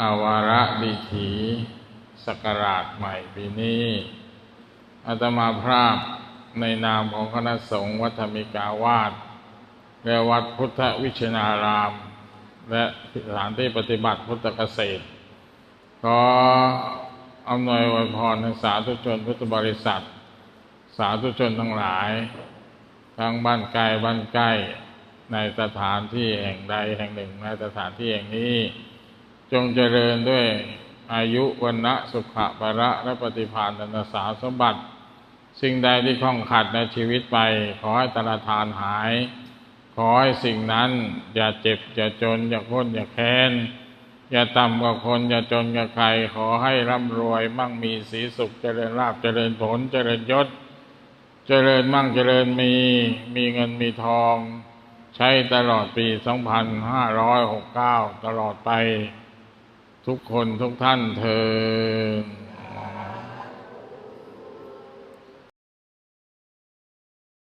อาวาระดีถีสกราชใหม่ปีนี้อาตมาพราบในนามของคณะสงฆ์วัดธรรมิกาวาสและวัดพุทธวิชนาราม และสถานที่ปฏิบัติพุทธเกษตร ขออำนวยอวยพรให้สาธุชนพุทธบริษัท สาธุชนทั้งหลาย ทั้งบ้านไกลบ้านใกล้ในสถานที่แห่งใดแห่งหนึ่งในสถานที่แห่งนี้ จงเจริญด้วยอายุวันนะสุขะประและปฏิภาณธนสาสมบัติ สิ่งใดที่ข้องขัดในชีวิตไป ขอให้ตระทานหาย ขอให้สิ่งนั้น อย่าเจ็บ อย่าจน อย่าพ้นอย่าแค้น อย่าต่ำกว่าคน อย่าจนกับใคร ขอให้ร่ำรวย มั่งมีสีสุขเจริญลาภเจริญผลเจริญยศ เจริญมั่งเจริญมี มีเงินมีทอง ใช้ตลอดปี 2569 ตลอดไป ทุกคนทุกท่านเธอ